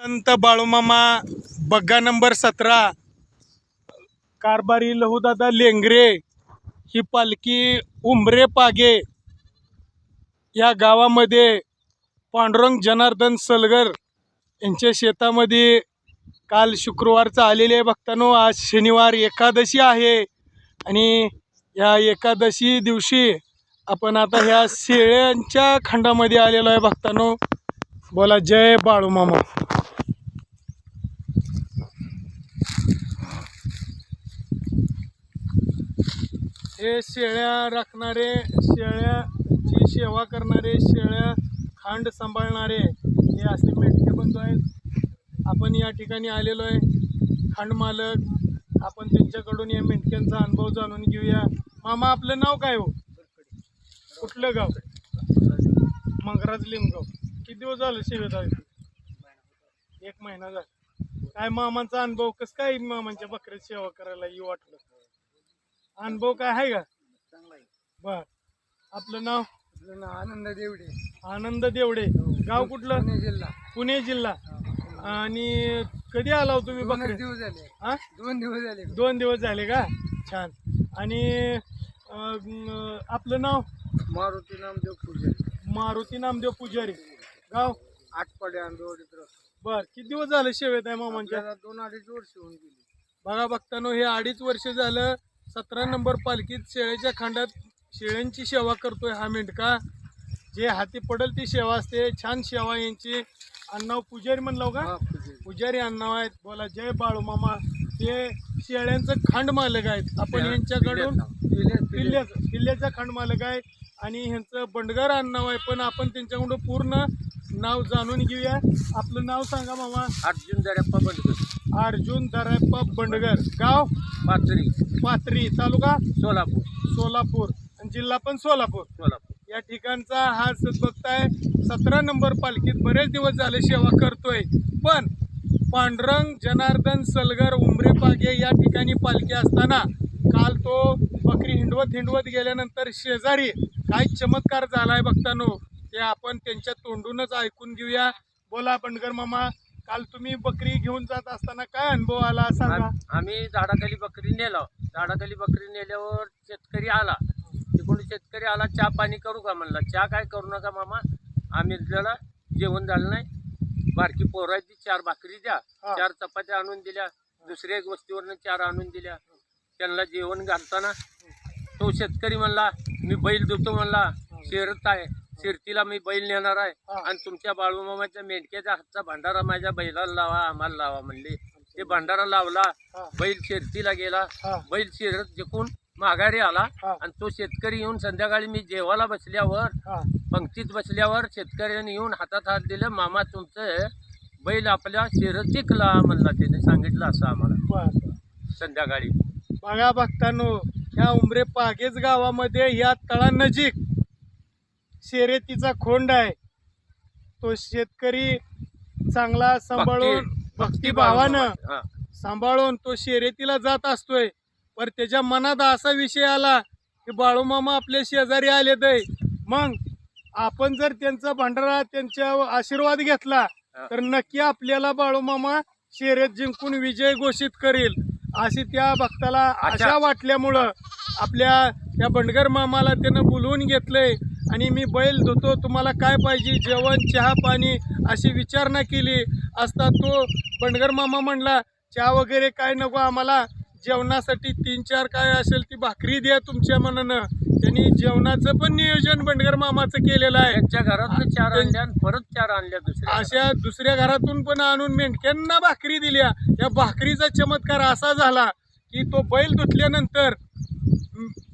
संत Balumama Bagga number सतरा कारभारी लहूदादा लेंगरे ही पालखी उंबरे पागे या गावामध्ये पांडुरंग जनार्दन सलगर यांच्या शेतामध्ये काल शुक्रवारचं आलेले आहे. भक्तांनो आज शनिवार एकादशी आहे आणि या एकादशी दिवशी आपण आता ह्या शेळ्यांच्या खंडामध्ये आलेलो आहे. भक्तांनो बोला जय बाळूमामा. हे शेळ्या राखणारे शेळ्याची सेवा करणारे शेळ्या खांड सांभाळणारे हे असे मेटके बंधू आहेत. आपण या ठिकाणी आलेलो आहे. खांड मालक आपण त्यांच्याकडून या मेंढक्यांचा अनुभव जाणून घेऊया. मामा आपलं नाव काय हो? कुठलं गाव? मंगराज लिमगाव. किती दिवस झालं सेवेत आहे एक महिना झाला. काय मामांचा अनुभव? कसं काय मामांच्या बकऱ्याची सेवा करायला येऊ वाटलं? अनुभव काय आहे का? बर. आपलं नाव? आनंद देवडे. आनंद देवडे. गाव कुठलं? पुणे जिल्हा. पुणे जिल्हा. आणि कधी आला हो तुम्ही दोन बकरे? दिवस झाले. हा दोन दिवस झाले. दोन दिवस झाले का? छान. आणि अं, आपलं नाव? मारुती नामदेव पूजा मारुती नामदेव पुजारी. गाव? आठपाड्या रोड बर. किती दिवस झाले सेवेत आहे मामांच्या? आपल्याला दोन अडीच वर्ष होऊन गेली. बघा बघतानो हे अडीच वर्ष झालं. सतरा नंबर पालखीत शेळ्याच्या खांडात शेळ्यांची सेवा करतोय हा मेंढका. जे हाती पडेल ती सेवा असते. छान सेवा यांची. अण्णाव पुजारी म्हणलो का? हा, पूजा. पुजारी अण्णाव आहेत. बोला जय बाळू मामा. ते शेळ्यांचं खांड मालक आहेत. आपण यांच्याकडून. किल्ल्याचं किल्ल्याचा खांड मालक आहे. आणि ह्यांचं बंडगर आडनाव आहे. पण आपण त्यांच्याकडून पूर्ण नाव जाणून घेऊया. आपलं नाव सांगा मामा. अर्जुन दर्याप्पा बंडकर अर्जुन दराप्पा बंडगर गाव? पाथरी. पाथरी तालुका? सोलापूर. सोलापूर. आणि जिल्हा पण सोलापूर. सोलापूर. या ठिकाणचा हा आहे सतरा नंबर पालखीत बरेच दिवस झाले सेवा करतोय. पण पांडुरंग जनार्दन सलगर उमरे पागे या ठिकाणी पालखी असताना काल तो बकरी हिंडवत हिंडवत गेल्यानंतर शेजारी काय चमत्कार झालाय बघतानो ते आपण त्यांच्या तोंडूनच ऐकून घेऊया. बोला बंडगर मामा काल तुम्ही बकरी घेऊन जात असताना काय अनुभव आला सांगा? आम- आम्ही झाडाखाली बकरी नेलो. झाडाखाली बकरी नेल्यावर शेतकरी आला. तिकडून शेतकरी आला चहा पाणी करू का? म्हणला. चहा काय करू नका मामा. आम्ही त्याला जेवण झालं नाही. बारकी पोराची चार भाकरी द्या. चार चपात्या आणून दिल्या. दुसऱ्या एक वस्तीवरनं चार आणून दिल्या. त्यांना जेवण घालताना तो शेतकरी म्हणला मी बैल देतो म्हणला शेरत आहे. शिरतीला मी बैल नेणार आहे. आणि तुमच्या बाळूमामाच्या मेंढक्याच्या हातचा भंडारा माझ्या बैलाला लावा आम्हाला लावा म्हणले. ते भंडारा लावला. बैल शेरतीला गेला. बैल शिरत जिंकून माघारी आला. आणि तो शेतकरी येऊन संध्याकाळी मी जेवायला बसल्यावर पंक्तीत बसल्यावर शेतकऱ्याने येऊन हातात हात दिले मामा तुमचं बैल आपल्या शिरत जिंकला म्हणला त्याने. सांगितलं असं आम्हाला. संध्याकाळी. बघा बघतानो ह्या उमरे पागेज गावामध्ये या तळानजीक शर्यतीचा खोंड आहे. तो शेतकरी चांगला सांभाळून भक्तिभावानं. सांभाळून तो शर्यतीला जात असतोय. पर त्याच्या मनात असा विषय आला की बाळूमामा आपल्या शेजारी आले ते मग आपण जर त्यांचा भंडारा त्यांच्या आशीर्वाद घेतला तर नक्की आपल्याला बाळूमामा शर्यत जिंकून विजय घोषित करेल. अशी त्या भक्ताला आशा वाटल्यामुळं आपल्या त्या बंडगर मामाला त्यानं बोलवून घेतलंय. आणि मी बैल धुतो तुम्हाला काय पाहिजे? जेवण चहा पाणी अशी विचारणा केली असता तो बंडगर मामा म्हणला चहा वगैरे काय नको आम्हाला. जेवणासाठी तीन चार काय असेल ती भाकरी द्या तुमच्या मनानं. त्यांनी जेवणाचं पण नियोजन बंडगर मामाचं केलेलं आहे. त्यांच्या घरात चार आणल्या आणि परत चार आणल्या दुसऱ्या अशा दुसऱ्या घरातून पण आणून मेंढक्यांना भाकरी दिल्या. या भाकरीचा चमत्कार असा झाला की तो बैल धुतल्यानंतर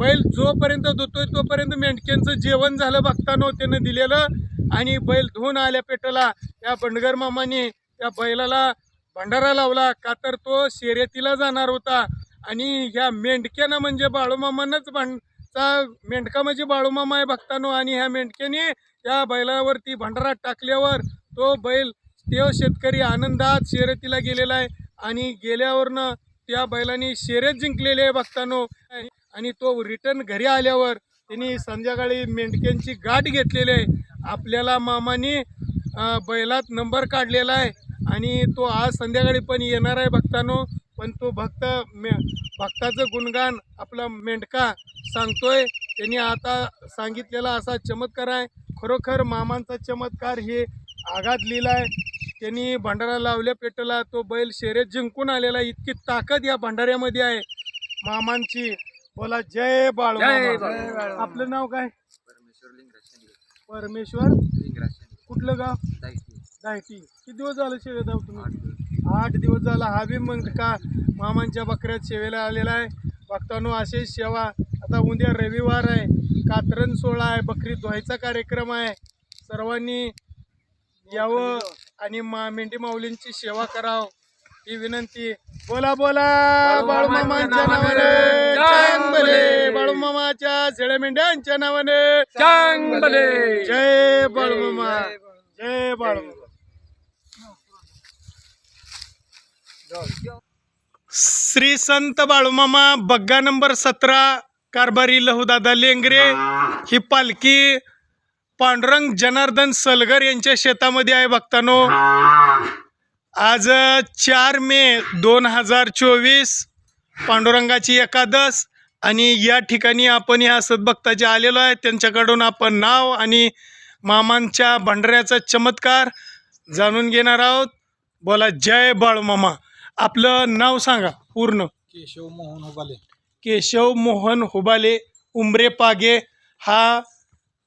बैल जोपर्यंत धुतोय तोपर्यंत मेंढक्यांचं जेवण झालं बघतानो त्यानं दिलेलं आणि बैल धुवून आल्या पेटला. त्या बंडगर मामाने त्या बैलाला भंडारा लावला. का तर तो शर्यतीला जाणार होता. आणि ह्या मेंढक्यानं म्हणजे बाळूमामानंच भांड चा मेंढका म्हणजे बाळूमामा आहे बघतानो. आणि ह्या मेंढक्याने त्या बैलावरती भंडारा टाकल्यावर तो बैल तेव शेतकरी आनंदात शर्यतीला गेलेला आहे. आणि गेल्यावरनं त्या बैलांनी शर्यत जिंकलेली आहे बघतानो. आणि तो रिटर्न घरी आल्यावर त्यांनी संध्याकाळी मेंढक्यांची गाठ घेतलेली आहे. आपल्याला मामाने बैलात नंबर काढलेला आहे. आणि तो आज संध्याकाळी पण येणार आहे भक्तांनो. पण तो भक्त मे भक्ताचं गुणगान आपला मेंढका सांगतोय. त्यांनी आता सांगितलेला असा चमत्कार आहे. खरोखर मामांचा चमत्कार हे आघात लिहिला आहे. त्यांनी भंडारा लावल्या पेटला. तो बैल शर्यत जिंकून आलेला आहे. इतकी ताकद या भंडाऱ्यामध्ये आहे मामांची. बोला जय बाळू जय. बाळू. आपलं नाव काय? परमेश्वर लिंगराज शेंडगे परमेश्वर लिंगराज शेंडगे कुठलं गाव? दायटी किती दिवस झालं सेवेत आहोत तुम्ही? आठ दिवस. झाला. हा बी मग का मामांच्या बकऱ्यात सेवेला आलेला आहे. भक्तांनो अशीच सेवा. आता उद्या रविवार आहे. कातरण सोहळा आहे. बकरी धुवायचा कार्यक्रम आहे. सर्वांनी यावं आणि मा मेंढी माऊलींची सेवा करावं. ही विनंती. बोला बोला. बाळूमामांच्या नावाने. चांगले बाळूमामाच्या शेळ्या मेंढ्यांच्या नावाने चांगले जय बाळूमामा. जय बाळूमामा. श्री संत बाळूमामा बग्गा नंबर सतरा कारभारी लहुदादा लेंगरे ही पालखी पांडुरंग जनार्दन सलगर यांच्या शेतामध्ये आहे भक्तानो. आज चार मे दोन हजार चोवीस पांडुरंगाची एकादश आणि या ठिकाणी आपण ह्या सद्भक्ताचे आलेलो आहे त्यांच्याकडून आपण नाव आणि मामांच्या भंडाऱ्याचा चमत्कार जाणून घेणार आहोत. बोला जय बाळूमामा. आपलं नाव सांगा पूर्ण. केशव मोहन हुबाले. केशव मोहन हुबाले उंबरे पागे. हा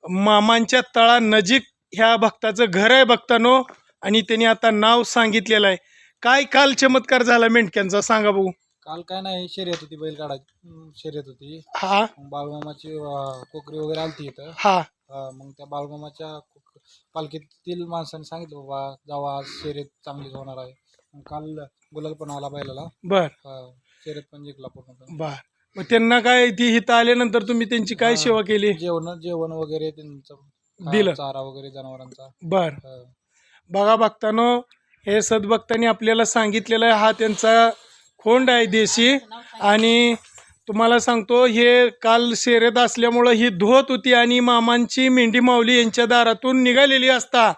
मामांच्या तळा नजीक ह्या भक्ताचं घर आहे भक्तानो आणि त्यांनी आता नाव सांगितलेलं आहे. काय काल चमत्कार झाला मेंढक्यांचा? सांगा भाऊ काल काय नाही शर्यत होती बैल काढायची शर्यत होती. हा. बाळूमामाची अं, कोकरी वगैरे आलती इथं. हा. अं, मग त्या बाळूमामाच्या कोक- पालखीतील माणसाने सांगितलं बाबा जावा आज शर्यत चांगलीच होणार आहे. मग काल गुलाल पण आला बैलाला. बर. अं, शर्यत पण जिंकला पूर्ण बर. मग त्यांना काय ती इथं आल्यानंतर तुम्ही त्यांची काय हा. सेवा केली? जेवण जेवण वगैरे त्यांचं खा- दिलं. चारा वगैरे जनावरांचा. बर. अं, बघा बघतानो हे सद्भक्तांनी आपल्याला सांगितलेलं आहे हा त्यांचा खोंड आहे देशी. आणि तुम्हाला सांगतो हे काल शेरेत असल्यामुळं ही धुवत होती आणि मामांची मेंढी माऊली यांच्या दारातून निघालेली असता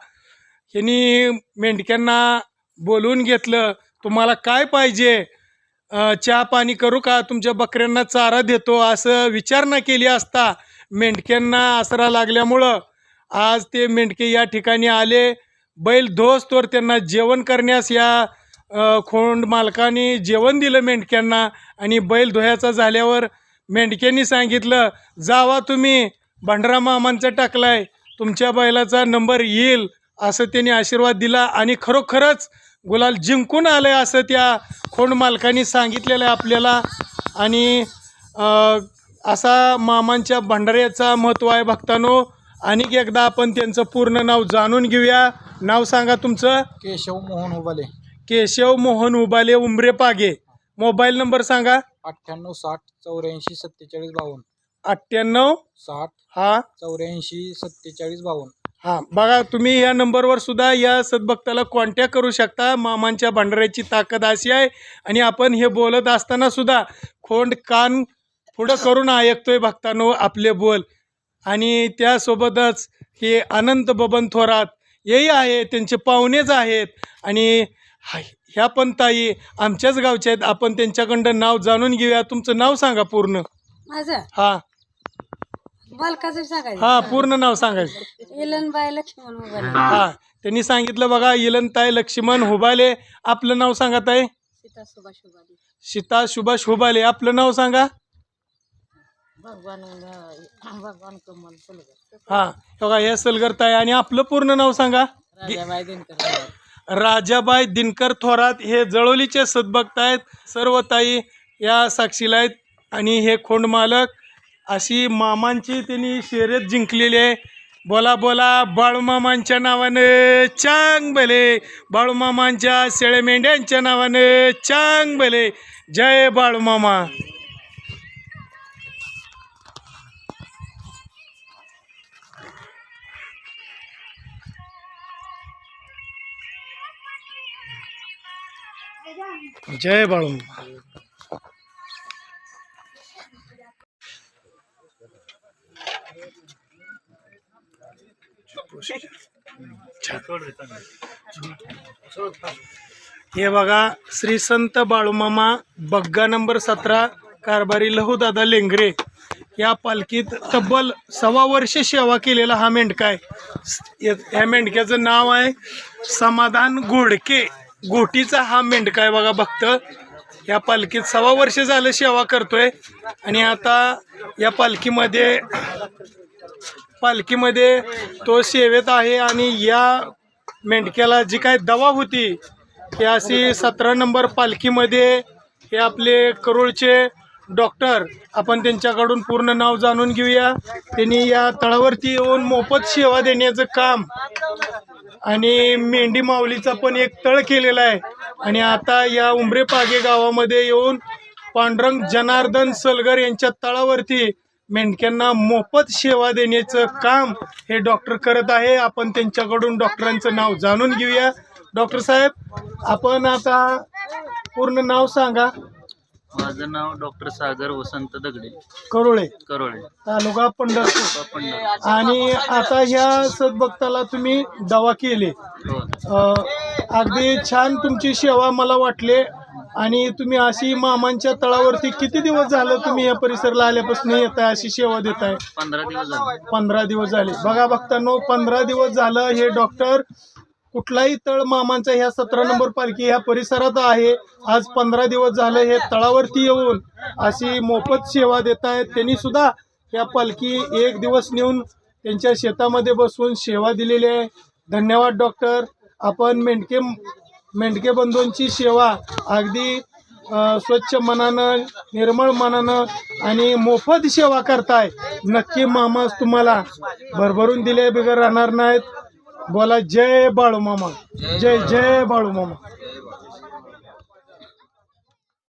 यांनी मेंढक्यांना बोलवून घेतलं तुम्हाला काय पाहिजे? चहा पाणी करू का? तुमच्या बकऱ्यांना चारा देतो असं विचारणा केली असता मेंढक्यांना आसरा लागल्यामुळं. आज ते मेंढके या ठिकाणी आले बैल धोस त्यांना जेवण करण्यास या खोंड मालकाने जेवण दिलं मेंढक्यांना आणि बैल धुयाचा झाल्यावर मेंढक्यांनी सांगितलं जावा तुम्ही भंडरा मामांचा टाकलाय तुमच्या बैलाचा नंबर येईल असं त्यांनी आशीर्वाद दिला आणि खरोखरच गुलाल जिंकून आलं आहे असं त्या खोंड मालकाने सांगितलेलं आहे आपल्याला. आणि असा मामांच्या भंडाऱ्याचा महत्त्व आहे भक्तानो. आणि एकदा आपण त्यांचं पूर्ण नाव जाणून घेऊया. नाव सांगा तुमचं. केशव मोहन हुबाले केशव मोहन उबाले उमरे पागे. मोबाईल नंबर सांगा. अठ्ठ्याण्णव साठ चौऱ्याऐंशी सत्तेचाळीस बावन्न. अठ्ठ्याण्णव साठ हा. चौऱ्याऐंशी सत्तेचाळीस बावन्न. हां. बघा तुम्ही या नंबरवर सुद्धा या सद्भक्ताला कॉन्टॅक्ट करू शकता. मामांच्या भंडाऱ्याची ताकद अशी आहे. आणि आपण हे बोलत असताना सुद्धा खोंड कान पुढं करून ऐकतोय भक्तांनो आपले बोल. आणि त्यासोबतच हे अनंत बबन थोरात हेही आहे त्यांचे पाहुणेच आहेत. आणि ह्या पण ताई आमच्याच गावच्या आहेत. आपण त्यांच्याकडं नाव जाणून घेऊया. तुमचं नाव सांगा पूर्ण. माझं? हां. बालकाचं सांगायचं. हां पूर्ण नाव सांगायचं. इलनबाई लक्ष्मण मोबाईल हा त्यांनी सांगितलं बघा इलनताई लक्ष्मण हुबाले. आपलं नाव सांगा ताई. सीता सुभाष उभाली सीता सुभाष हुबाले. आपलं नाव सांगा. भगवान भगवान कमल फुलगर हा बघा हे सलगर ताई आणि आपलं पूर्ण नाव सांगा. राजाबाई दिनकर राजाबाई दिनकर थोरात हे जळोलीचे सद्भक्त आहेत सर्व ताई या साक्षीला आहेत आणि हे खोंड मालक अशी मामांची त्यांनी शर्यत जिंकलेली आहे. बोला बोला बाळूमामांच्या नावानं चांग भले. बाळूमामांच्या शेळे मेंढ्यांच्या नावानं चांग भले. जय बाळूमामा. जय बाळू. हे बघा श्री संत बाळूमामा बग्गा नंबर सतरा कारभारी लहूदादा लेंगरे. या पालखीत तब्बल सव्वा वर्ष सेवा केलेला हा मेंढका आहे. या- या मेंढक्याचं नाव आहे समाधान गोडके गोटीचा हा मेंढका आहे बघा भक्त या पालखीत सव्वा वर्ष झालं सेवा करतोय. आणि आता या पालखीमध्ये पालखीमध्ये तो सेवेत आहे आणि या मेंढक्याला जी काय दवा होती ही अशी सतरा नंबर पालखीमध्ये हे आपले करोळचे डॉक्टर आपण त्यांच्याकडून पूर्ण नाव जाणून घेऊया. त्यांनी या तळावरती येऊन मोफत सेवा देण्याचं काम आणि मेंढी माऊलीचा पण एक तळ केलेला आहे. आणि आता या उमरे पागे गावामध्ये येऊन पांडुरंग जनार्दन सलगर यांच्या तळावरती मेंढक्यांना मोफत सेवा देण्याचं काम हे डॉक्टर करत आहे. आपण त्यांच्याकडून डॉक्टरांचं नाव जाणून घेऊया. डॉक्टर साहेब आपण आता पूर्ण नाव सांगा. माझं नाव डॉक्टर सागर वसंत दगडे. करोळे. करोळे. तालुका पंढरपूर. पंढर आणि आता ह्या सदभक्ताला तुम्ही दवा केली. हो. अ, अगदी छान तुमची सेवा मला वाटले. आणि तुम्ही अशी मामांच्या तळावरती किती दिवस झालं तुम्ही या परिसराला आल्यापासून येत आहे अशी सेवा देत आहे पंधरा दिवस झाले. पंधरा दिवस झाले. बघा बघतानो पंधरा दिवस झालं हे डॉक्टर कुठलाही तळ मामांचा ह्या सतरा नंबर पालखी ह्या परिसरात आहे. आज पंधरा दिवस झालं हे तळावरती येऊन अशी मोफत सेवा देत आहेत. त्यांनी सुद्धा या पालखी एक दिवस नेऊन त्यांच्या शेतामध्ये बसून सेवा दिलेली आहे. धन्यवाद डॉक्टर. आपण मेंढके मेंढके बंधूंची सेवा अगदी स्वच्छ मनानं निर्मळ मनानं आणि मोफत सेवा करताय. नक्की मामास तुम्हाला भरभरून दिले बिगर राहणार नाहीत. बोला जय बाळू मामा. जय जय बाळू मामा.